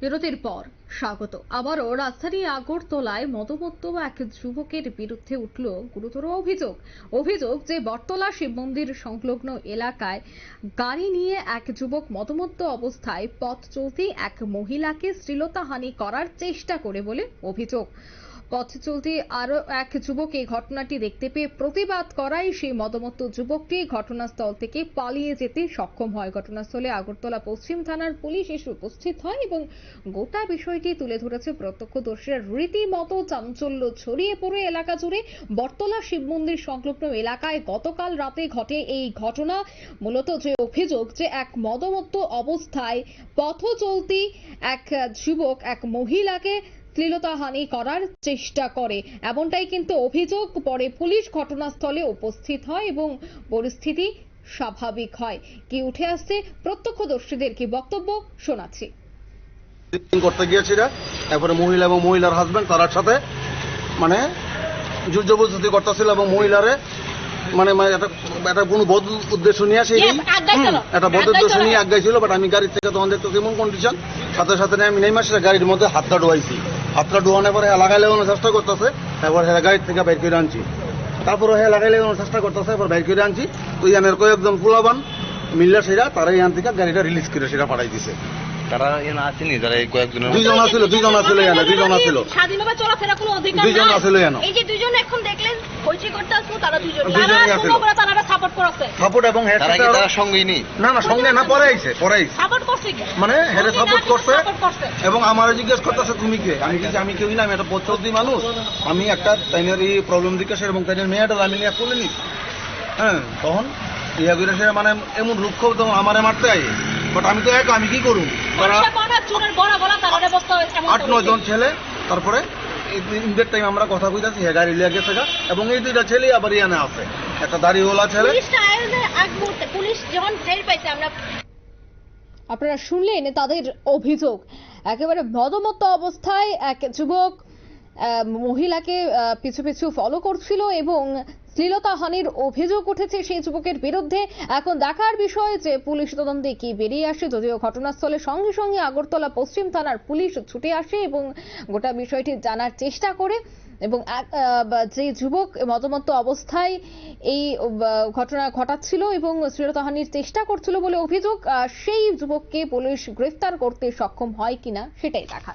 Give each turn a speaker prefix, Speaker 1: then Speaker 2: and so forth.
Speaker 1: বিরতির পর স্বাগত। আবারও রাজধানী আগরতলায় মদমত্ত এক যুবকের বিরুদ্ধে উঠল গুরুতর অভিযোগ। অভিযোগ যে বটতলা শিব মন্দির সংলগ্ন এলাকায় গাড়ি নিয়ে এক যুবক মদমত্ত অবস্থায় পথ চলতি এক মহিলাকে শ্লীলতাহানি করার চেষ্টা করে বলে অভিযোগ। পথ চলতি আরও এক যুবক এই ঘটনাটি দেখতে পেয়ে প্রতিবাদ করায় সেই মদমত্ত যুবকটি ঘটনাস্থল থেকে পালিয়ে যেতে সক্ষম হয়। ঘটনাস্থলে আগরতলা পশ্চিম থানার পুলিশ এসে উপস্থিত হয় এবং গোটা বিষয়টি তুলে ধরেছে প্রত্যক্ষদর্শীরা। রীতিমতো চাঞ্চল্য ছড়িয়ে পড়ে এলাকা জুড়ে। বটতলা শিব মন্দির সংলগ্ন এলাকায় গতকাল রাতে ঘটে এই ঘটনা। মূলত যে অভিযোগ যে এক মদমত্ত অবস্থায় পথ চলতি এক যুবক, এক মহিলাকে শ্লীলতাহানি করার চেষ্টা করে। এমনটাই কিন্তু অভিযোগ। পরে পুলিশ ঘটনাস্থলে উপস্থিত হয় এবং পরিস্থিতি স্বাভাবিক হয়। কি উঠে আসছে প্রত্যক্ষদর্শীদের কি বক্তব্য শোনাচ্ছি।
Speaker 2: করতে গিয়েছিল তারপরে মহিলা এবং মহিলার হাজবেন্ড তার সাথে মানে জোর জবরদস্তি করতেছিল এবং মহিলারে মানে মানে একটা একটা কোনো বদ উদ্দেশ্য নিয়ে আসে একটা বদ উদ্দেশ্য। নিয়ে আগাইছিল বাট আমি গাড়ির থেকে তখন দেখতেছি এমন কন্ডিশন সাথে সাথে আমি নেমে আসি গাড়ির মধ্যে হাতটা ডোয়াইছি। হাতটা ডোয়ানোর পরে হ্যাঁ লাগাই লাগানোর চেষ্টা করতেছে, তারপর হ্যাঁ গাড়ির থেকে বের করে আনছি। তারপরে হ্যাঁ লাগাই লাগানোর চেষ্টা করতেছে এবার বের করে আনছি। তো ইয়ানের কয়েকজন পোলাবান মিল্লা সেরা তারা ইয়ান থেকে গাড়িটা রিলিজ করে সেটা পাঠাই দিছে।
Speaker 3: তারা এখানে আসেনি যারা এই কয়েকজনের
Speaker 2: দুইজন আছিল দুইজন আছিল এখানে দুইজন আছিল
Speaker 4: স্বাধীনভাবে চলাফেরা কোনো অধিকার
Speaker 2: দুইজন
Speaker 4: নাই।
Speaker 2: আছিল এখানে।
Speaker 4: এই যে দুইজন এখন দেখলেন হইচই করতে আসলো তারা দুইজন। তারা কোনো করে তারা সাপোর্ট করছে।
Speaker 2: সাপোর্ট এবং হেড
Speaker 3: তারা কি তারা সঙ্গেই নেই?
Speaker 2: না না সঙ্গে না পরে আইছে পরে আইছে।
Speaker 4: সাপোর্ট করছে কি?
Speaker 2: মানে হেডে সাপোর্ট করছে এবং আমার জিজ্ঞেস করতেছে তুমি কে? আমি কি আমি কেউই না আমি একটা পঁচল্লিশ মানুষ। আমি একটা তাইনের এই প্রবলেম জিজ্ঞাসা এবং তাইনের মেয়েটা আমি নিয়ে খুলে নিস হ্যাঁ তখন ইয়া করে সে মানে এমন রুক্ষ তখন আমারে মারতে আই বাট আমি তো একা আমি কি তারা
Speaker 4: এমন
Speaker 2: আট নয় জন ছেলে তারপরে ইনদের টাইম আমরা কথা কইতাছি হ্যাঁ গাড়ি লিয়ে গেছে গা। এবং এই দুইটা ছেলে আবার ইয়ানে আছে। একটা দাড়িওয়ালা ছেলে।
Speaker 4: পুলিশ যখন টের পাইছে আমরা
Speaker 1: আপনারা শুনলেন তাদের অভিযোগ। একেবারে মদমত্ত অবস্থায় এক যুবক আহ, মহিলাকে আহ, পিছু পিছু ফলো করছিল এবং শ্লীলতাহানির অভিযোগ উঠেছে সেই যুবকের বিরুদ্ধে। এখন দেখার বিষয় যে পুলিশ তদন্তে কি বেরিয়ে আসে, যদিও ঘটনাস্থলে সঙ্গে সঙ্গে আগরতলা পশ্চিম থানার পুলিশ ছুটে আসে এবং গোটা বিষয়টি জানার চেষ্টা করে এবং যে যুবক মতমত্ত অবস্থায় এই ঘটনা ঘটাচ্ছিল এবং শ্লীলতাহানির চেষ্টা করছিল বলে অভিযোগ সেই যুবককে পুলিশ গ্রেফতার করতে সক্ষম হয় কিনা সেটাই দেখা